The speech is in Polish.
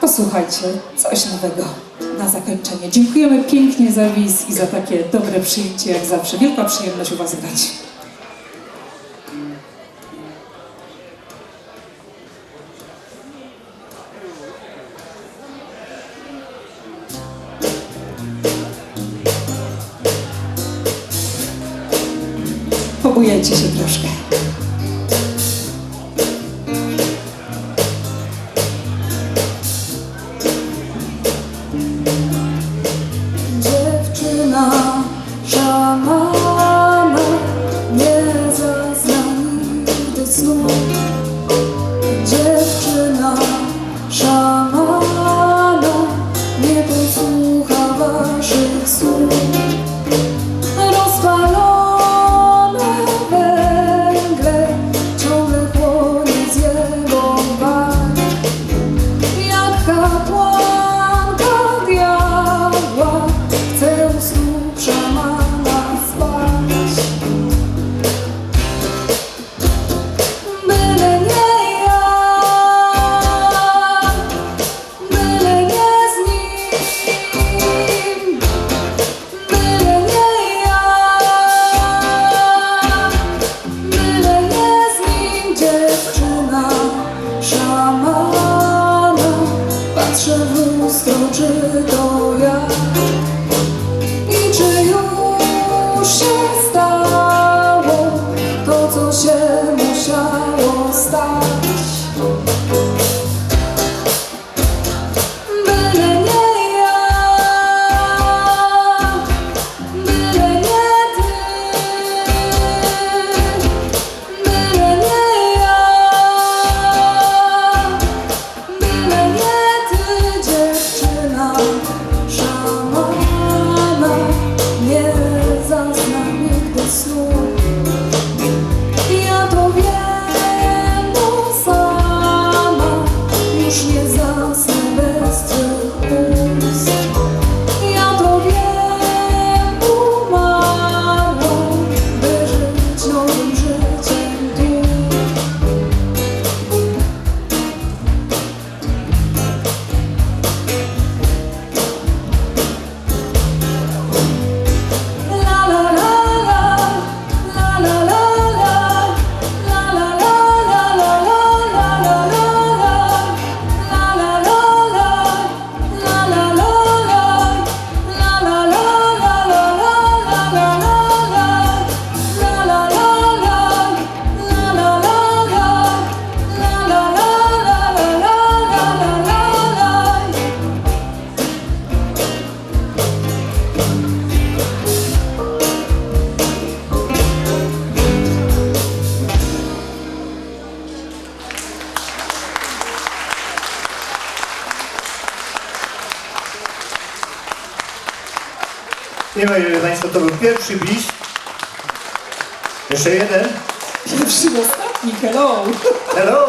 Posłuchajcie, coś nowego na zakończenie. Dziękujemy pięknie za wiz i za takie dobre przyjęcie, jak zawsze. Wielka przyjemność u Was grać. Pobujajcie się troszkę. over. drzewu stoczy to ja. Nie Dziękuję Państwu, to był pierwszy bliź. Jeszcze jeden. Pierwszy i ostatni, hello! Hello!